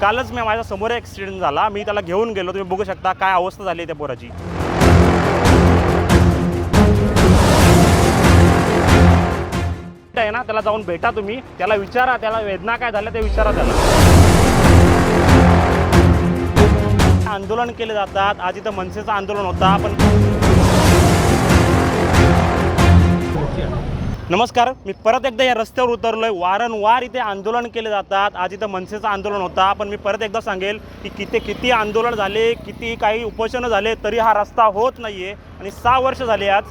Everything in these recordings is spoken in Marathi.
कालच मी माझ्यासमोर ॲक्सिडेंट झाला. मी त्याला घेऊन गेलो. तुम्ही बघू शकता काय अवस्था झाली आहे त्या पोराची. आहे ना त्याला जाऊन भेटा तुम्ही. त्याला विचारा त्याला वेदना काय झाल्या ते विचारा त्याला. आंदोलन केले जातात. आज इथं मनसेचं आंदोलन होतं पण नमस्कार मी परत एकदा या रस्त्यावर उतरलो आहे वारंवार इथे आंदोलन केले जातात. आज इथं मनसेचं आंदोलन होता. पण मी परत एकदा सांगेल की किती किती आंदोलन झाले किती काही उपोषणं झाले तरी हा रस्ता होत नाही आहे आणि सहा वर्ष झाले आज.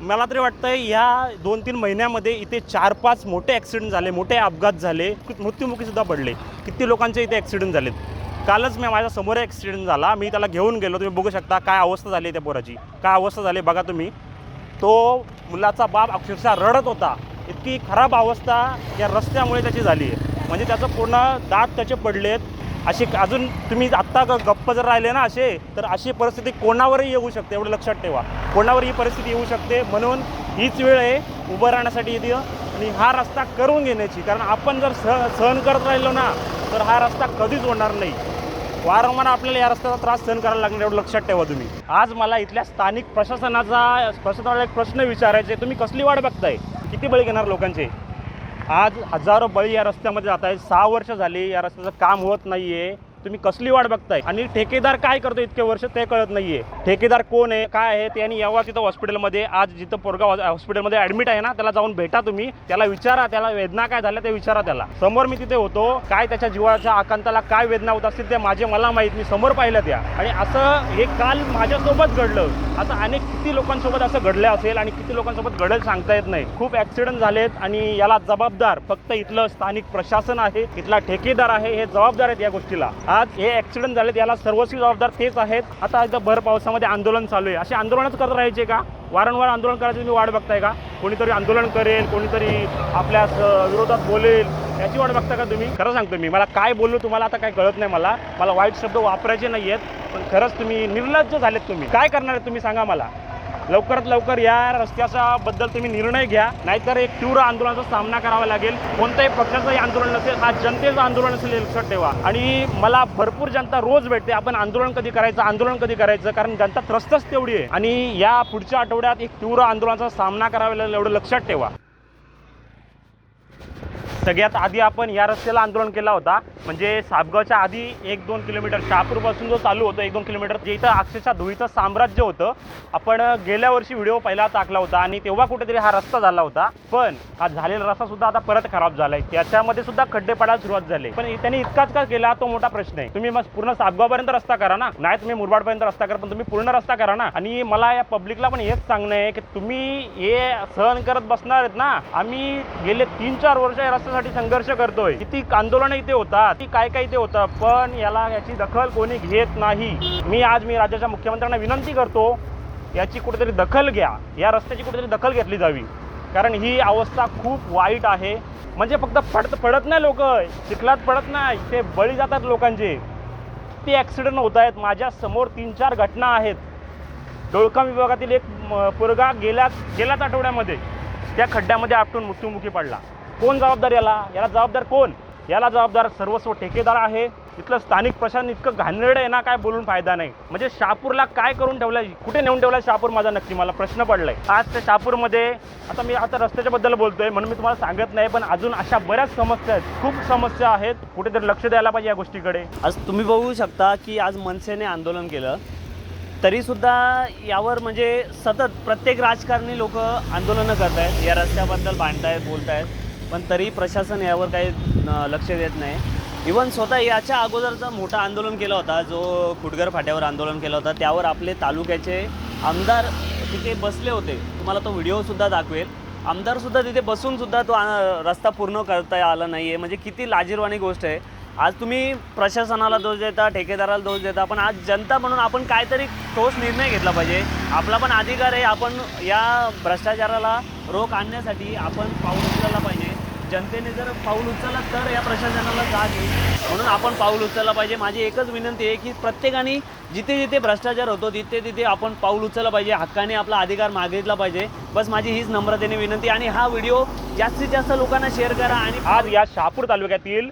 मला तरी वाटतं आहे या दोन तीन महिन्यामध्ये इथे चार पाच मोठे ॲक्सिडेंट झाले मोठे अपघात झाले. मृत्युमुखीसुद्धा पडले. किती लोकांचे इथे ॲक्सिडेंट झालेत? कालच मी माझ्यासमोर ॲक्सिडेंट झाला. मी त्याला घेऊन गेलो. तुम्ही बघू शकता काय अवस्था झाली आहे त्या पोराची. काय अवस्था झाली बघा तुम्ही. तो मुलाचा बाप अक्षरशः रडत होता. इतकी खराब अवस्था या रस्त्यामुळे त्याची झाली. आहे म्हणजे त्याचं पूर्ण दात त्याचे पडलेत. अशी अजून तुम्ही आत्ता ग- गप्प जर राहिले ना असे तर अशी परिस्थिती कोणावरही येऊ शकते. एवढं लक्षात ठेवा. कोणावर ही परिस्थिती येऊ शकते. म्हणून हीच वेळ आहे उभं राहण्यासाठी येते आणि हा रस्ता करून घेण्याची. कारण आपण जर सह सहन करत राहिलो ना तर हा रस्ता कधीच होणार नाही. वारंवार आपल्याला या रस्त्याचा त्रास सहन करायला लागणार एवढं लक्षात ठेवा तुम्ही. आज मला इथल्या स्थानिक प्रशासनाचा प्रशासनाला एक प्रश्न विचारायचे तुम्ही कसली वाट बघताय? किती बळी घेणार लोकांचे? आज हजारो बळी या रस्त्यामध्ये जात आहेत. सहा वर्ष झाली या रस्त्याचं काम होत नाही आहे तुम्ही कसली वाट बघताय? आणि ठेकेदार काय करतो इतके वर्ष ते कळत नाहीये. ठेकेदार कोण आहे काय आहे ते आणि यावा तिथं हॉस्पिटलमध्ये आज जिथं पोरगाव हॉस्पिटलमध्ये ऍडमिट आहे ना त्याला जाऊन भेटा तुम्ही. त्याला विचारा त्याला वेदना काय झाल्या ते विचारा त्याला. समोर मी तिथे होतो काय त्याच्या जीवाच्या आकांताला काय वेदना होत असतील ते माझे मला माहीत मी समोर पाहिलं त्या. आणि असं हे काल माझ्यासोबत घडलं. असं अनेक किती लोकांसोबत असं घडलं असेल आणि किती लोकांसोबत घडेल सांगता येत नाही. खूप ॲक्सिडेंट झालेत आणि याला जबाबदार फक्त इथलं स्थानिक प्रशासन आहे इथला ठेकेदार आहे हे जबाबदार आहेत या गोष्टीला. आज हे ॲक्सिडेंट झालेत याला सर्वस्वी जबाबदार तेच आहेत. आता एकदा भर पावसामध्ये आंदोलन चालू आहे. असे आंदोलनच करत राहायचे का? वारंवार आंदोलन करायचं तुम्ही वाट बघताय का? कोणीतरी आंदोलन करेल कोणीतरी आपल्या विरोधात बोलेल याची वाट बघता का तुम्ही? खरं सांगतो मी मला काय बोललो तुम्हाला आता काय कळत नाही मला. मला वाईट शब्द वापरायचे नाही आहेत पण खरंच तुम्ही निर्लज्ज झालेत तुम्ही. काय करणार तुम्ही सांगा मला. लवकरात लवकर या रस्त्याच्या बद्दल तुम्ही निर्णय घ्या. नाहीतर एक तीव्र आंदोलनाचा सामना करावा लागेल. कोणत्याही पक्षाचंही आंदोलन नसेल हा जनतेचं आंदोलन असेल लक्षात ठेवा. आणि मला भरपूर जनता रोज भेटते आपण आंदोलन कधी करायचं आंदोलन कधी करायचं कारण जनता त्रस्तच तेवढी आहे. आणि या पुढच्या आठवड्यात एक तीव्र आंदोलनाचा सामना करावा लागेल एवढं लक्षात ठेवा. सगळ्यात आधी आपण या रस्त्याला आंदोलन केला होता. म्हणजे सापगावच्या आधी एक दोन किलोमीटर शहापूरपासून जो चालू होतो एक दोन किलोमीटर जे इथं अक्षरशः धुळीचं साम्राज्य होतं. आपण गेल्या वर्षी व्हिडिओ पहिला टाकला होता आणि तेव्हा कुठेतरी हा रस्ता झाला होता. पण हा झालेला रस्ता सुद्धा आता परत खराब झालाय. त्याच्यामध्ये सुद्धा खड्डे पडायला सुरुवात झाली. पण त्यांनी इतकाच का केला? तो मोठा प्रश्न आहे. तुम्ही मग पूर्ण सापगावपर्यंत रस्ता करा ना. नाही तुम्ही मुरबाडपर्यंत रस्ता करा पण तुम्ही पूर्ण रस्ता करा ना. आणि मला या पब्लिकला पण हेच सांगणं आहे की तुम्ही हे सहन करत बसणार आहेत ना. आम्ही गेले तीन चार वर्ष या रस्त्यासाठी संघर्ष करतोय. किती आंदोलन इथे होतात ती काय काय इथे होतं पण याला याची दखल कोणी घेत नाही. मी आज मी राज्याच्या मुख्यमंत्र्यांना विनंती करतो याची कुठेतरी दखल घ्या. या रस्त्याची कुठेतरी दखल घेतली जावी. कारण ही अवस्था खूप वाईट आहे. म्हणजे फक्त पडत पडत नाही लोक चिखलात पडत नाही ते बळी जातात लोकांचे. ते ॲक्सिडेंट होत आहेत माझ्यासमोर तीन चार घटना आहेत. डोळकाम विभागातील एक पोरगा गेल्या गेल्याच आठवड्यामध्ये. त्या खड्ड्यामध्ये आपटून मृत्युमुखी पडला. कोण जबाबदार याला? याला जबाबदार कोण? याला जबाबदार सर्वस्व ठेकेदार आहे. इथलं स्थानिक प्रशासन इतकं घाणेरडं आहे ना काय बोलून फायदा नाही. म्हणजे शहापूरला काय करून ठेवलंय? कुठे नेऊन ठेवलाय शहापूर माझा नक्की? मला प्रश्न पडलाय. आज त्या शहापूरमध्ये आता मी आता रस्त्याच्या बद्दल बोलतोय म्हणून मी तुम्हाला सांगत नाही पण अजून अशा बऱ्याच समस्या आहेत. खूप समस्या आहेत. कुठेतरी लक्ष द्यायला पाहिजे या गोष्टीकडे. आज तुम्ही बघू शकता की आज मनसेने आंदोलन केलं. तरीसुद्धा यावर म्हणजे सतत प्रत्येक राजकारणी लोक आंदोलनं करत आहेत या रस्त्याबद्दल बांधतायत बोलत आहेत पण तरी प्रशासन यावर काही लक्ष देत नाही. इवन स्वतः याच्या अगोदरचा मोठा आंदोलन केला होता जो खुटगर फाट्यावर आंदोलन केलं होतं त्यावर आपले तालुक्याचे आमदार तिथे बसले होते. तुम्हाला तो व्हिडिओसुद्धा दाखवेल. आमदारसुद्धा तिथे बसूनसुद्धा तो रस्ता पूर्ण करता आला नाही आहे म्हणजे किती लाजीरवाणी गोष्ट आहे. आज तुम्ही प्रशासनाला दोष देता ठेकेदाराला दोष देता पण आज जनता म्हणून आपण काहीतरी ठोस निर्णय घेतला पाहिजे. आपला पण अधिकार आहे आपण या भ्रष्टाचाराला रोख आणण्यासाठी आपण पाऊल उचलला पाहिजे. जनतेने जर पाऊल उचलला तर या प्रशासनाला जाग येईल. म्हणून आपण पाऊल उचलला पाहिजे. माझी एकच विनंती आहे की प्रत्येकाने जिथे जिथे भ्रष्टाचार होतो तिथे तिथे आपण पाऊल उचललं पाहिजे. हक्काने आपला अधिकार मागितला पाहिजे. बस माझी हीच नम्रतेने विनंती आणि हा व्हिडिओ जास्तीत जास्त लोकांना शेअर करा आणि आज या शहापूर तालुक्यातील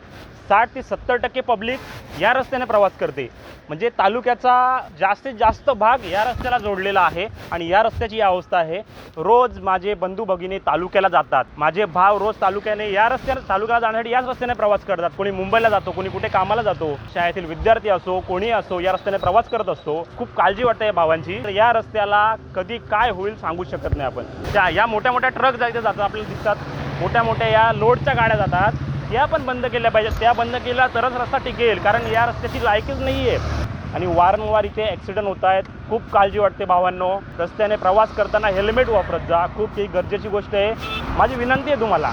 साठ ते सत्तर टक्के पब्लिक या रस्त्याने प्रवास करते. म्हणजे तालुक्याचा जास्तीत जास्त भाग या रस्त्याला जोडलेला आहे आणि या रस्त्याची ही अवस्था आहे. रोज माझे बंधू भगिनी तालुक्याला जातात. माझे भाव रोज तालुक्याने या रस्त्याने तालुक्याला जाण्यासाठी याच रस्त्याने प्रवास करतात. कोणी मुंबईला जातो कोणी कुठे कामाला जातो शाळेतील विद्यार्थी असो कोणी असो या रस्त्याने प्रवास करत असतो. खूप काळजी वाटते या भावांची. तर या रस्त्याला कधी काय होईल सांगू शकत नाही आपण. त्या या मोठ्या मोठ्या ट्रक जायचं जातात आपल्याला दिसतात. मोठ्या मोठ्या या लोडच्या गाड्या जातात. त्या पण बंद केल्या पाहिजेत. त्या बंद केल्या तरच रस्ता टिकेल. कारण या रस्त्याची लायकीच नाही आहे आणि वारंवार इथे ॲक्सिडेंट होत आहेत. खूप काळजी वाटते भावांनो. रस्त्याने प्रवास करताना हेल्मेट वापरत जा. खूप ही गरजेची गोष्ट आहे. माझी विनंती आहे तुम्हाला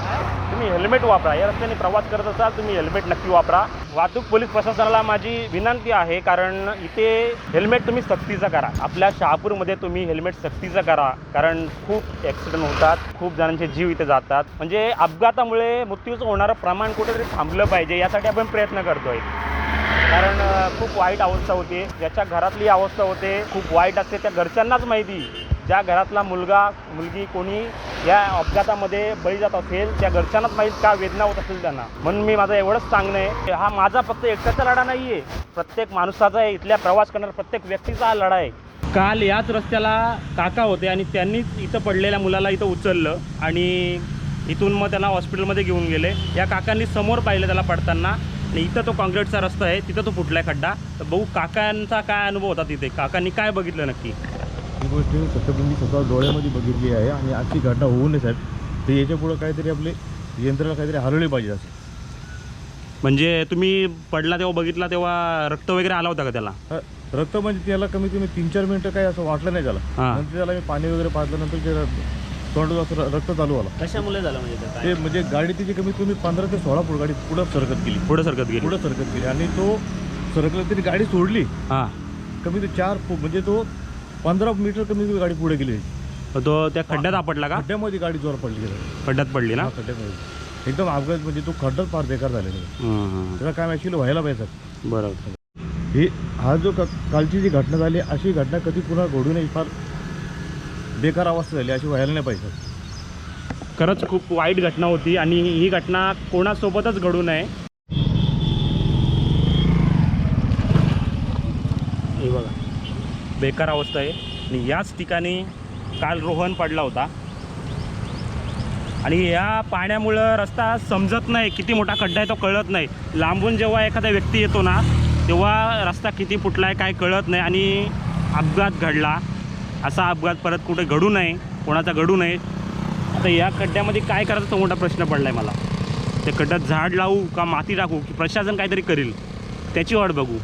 तुम्ही हेल्मेट वापरा. या रस्त्याने प्रवास करत असाल तुम्ही हेल्मेट नक्की वापरा. वाहतूक पोलीस प्रशासनाला माझी विनंती आहे कारण इथे हेल्मेट तुम्ही सक्तीचं करा. आपल्या शहापूरमध्ये तुम्ही हेल्मेट सक्तीचं करा कारण खूप ॲक्सिडेंट होतात. खूप जणांचे जीव इथे जातात. म्हणजे अपघातामुळे मृत्यूचं होणारं प्रमाण कुठेतरी थांबलं पाहिजे यासाठी आपण प्रयत्न करतोय. कारण खूप वाईट अवस्था होते. ज्याच्या घरातली अवस्था होते खूप वाईट असते. त्या घरच्यांनाच माहिती. ज्या घरातला मुलगा मुलगी कोणी या अपघातामध्ये बळी जात असेल त्या घरच्यांनाच माहीत का वेदना होत असेल त्यांना. म्हणून मी माझं एवढंच सांगणं आहे. हा माझा फक्त एकट्याचा लढा नाही आहे प्रत्येक माणसाचा आहे इथल्या प्रवास करणारा प्रत्येक व्यक्तीचा हा लढा आहे. काल याच रस्त्याला काका होते आणि त्यांनीच इथं पडलेल्या मुलाला इथं उचललं आणि इथून मग त्यांना हॉस्पिटलमध्ये घेऊन गेले. या काकांनी समोर पाहिलं त्याला पडताना. आणि इथं तो कॉन्क्रीटचा रस्ता आहे तिथं तो फुटलाय खड्डा. तर भाऊ काकांचा काय अनुभव होता तिथे. काकांनी काय बघितलं नक्की? ही गोष्ट सत्य मी स्वतः डोळ्यामध्ये बघितली आहे आणि अशी घटना होऊ नये साहेब. तर याच्या पुढं काहीतरी आपले यंत्रणा काहीतरी हरवले पाहिजे असं. म्हणजे तुम्ही पडला तेव्हा बघितला तेव्हा रक्त वगैरे आला होता का त्याला? हा, रक्त म्हणजे त्याला कमीत कमी तीन चार मिनटं काही असं वाटलं नाही त्याला. हां. नंतर त्याला मी पाणी वगैरे पाजल्यानंतर ते र- रक्त चालू आला. कशामुळे झालं म्हणजे ते काय ते म्हणजे गाडी तिची कमीत कमी पंधरा ते सोळा फूट गाडी पुढं सरकत गेली. पुढे सरकत गेली. पुढं सरकत गेली. आणि तो सरकला तरी गाडी सोडली. हां. कमी ते चार फूट म्हणजे तो पंधरा मीटर कमी गाडी पुढे गेली. तो त्या खड्ड्यात आपटला का? खड्ड्यामध्ये गाडी जोर पडली. गेली खड्ड्यात पडली ना? हा, खड्ड्यामध्ये. एकदम अपघात म्हणजे तो खड्डाच फार बेकार झालेला आहे. हं, हं. त्याला काय ॲक्च्युली व्हायला पाहिजे बरोबर. हे हा जो का कालची जी घटना झाली अशी घटना कधी पुन्हा घडू नये फार बेकार अवस्था झाली अशी व्हायला नाही पाहिजे. खरंच खूप वाईट घटना होती आणि ही घटना कोणासोबतच घडू नये. हे बघा बेकार अवस्था आहे. आणि याच ठिकाणी काल रोहन पडला होता. आणि या पाण्यामुळं रस्ता समजत नाही किती मोठा खड्डा आहे तो कळत नाही. लांबून जेव्हा एखादा व्यक्ती येतो ना तेव्हा रस्ता किती फुटला आहे काय कळत नाही आणि अपघात घडला. असा अपघात परत कुठे घडू नये कोणाचा घडू नये. आता या खड्ड्यामध्ये काय करायचा तो मोठा प्रश्न पडला आहे मला. त्या खड्ड्यात झाड लावू का माती टाकू की प्रशासन काहीतरी करेल त्याची वाट बघू.